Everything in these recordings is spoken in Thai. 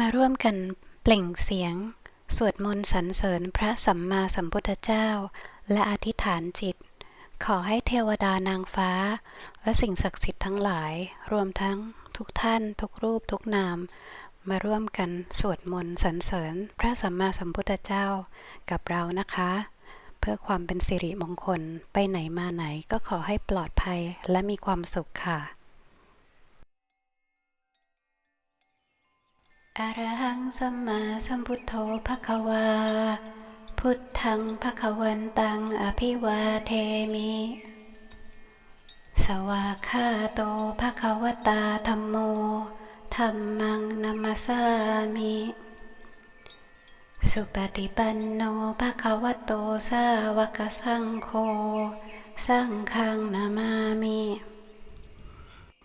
มาร่วมกันเปล่งเสียง สวดมนต์สรรเสริญพระสัมมาสัมพุทธเจ้า และอธิษฐานจิต ขอให้เทวดานางฟ้า และสิ่งศักดิ์สิทธิ์ทั้งหลาย รวมทั้งทุกท่าน ทุกรูปทุกนาม มาร่วมกันสวดมนต์สรรเสริญพระสัมมาสัมพุทธเจ้ากับเรานะคะ เพื่อความเป็นสิริมงคลไปไหนมาไหนก็ขอให้ปลอดภัยและมีความสุขค่ะ อรหังสัมมาสัมพุทโธภะคะวา พุทธังภะคะวันตังอภิวาเทมิ สวาคาโตภะคะวตาธัมโมธัมมังนัมสสามิ สุปฏิปันโนภะคะวโตสาวกสังโฆ สังฆังนามามิ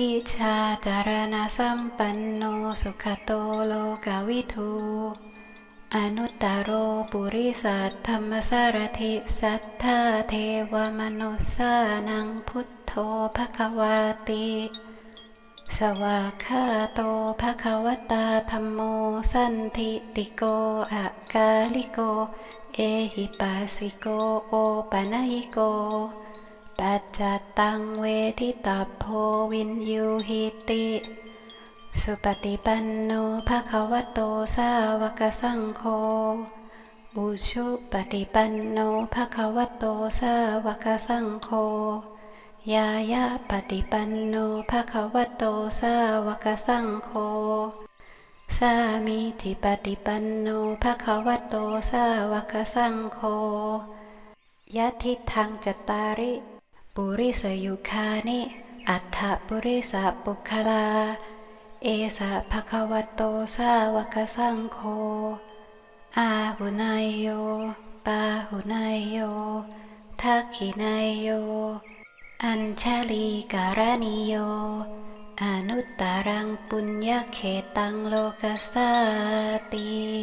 วิชาจารณะสัมปันโนสุขโตโลกวิทูอนุตตรโรปุริสัทธรรมสารถิสัทธาเทวมนุสสานังพุทโธภควาติ สวากขาโตภควตาธรรมโมสันทิติโกอากาลิโก เอหิปัสสิโกโอปะนะหิโก ปัจจตังเวทิตาโพวินยูหิติ สุปฏิปันโนภะคะวะโตสาวกสังโฆอุชุปฏิปันโนภะคะวะโตสาวกสังโฆยายาปฏิปันโนภะคะวะโตสาวกสังโฆสามีทิปฏิปันโนภะคะวะโตสาวกสังโฆยะทิทังจตาริ ปุริสยุคานิ อัฏฐปุริสปุคลา เอสะภคะวะโตสาวกสังโฆ อาหุนายโย ปาหุนายโย ทักขินายโย อัญชลีการณิโย อนุตตรังปุญญเขตังโลกัสสาติ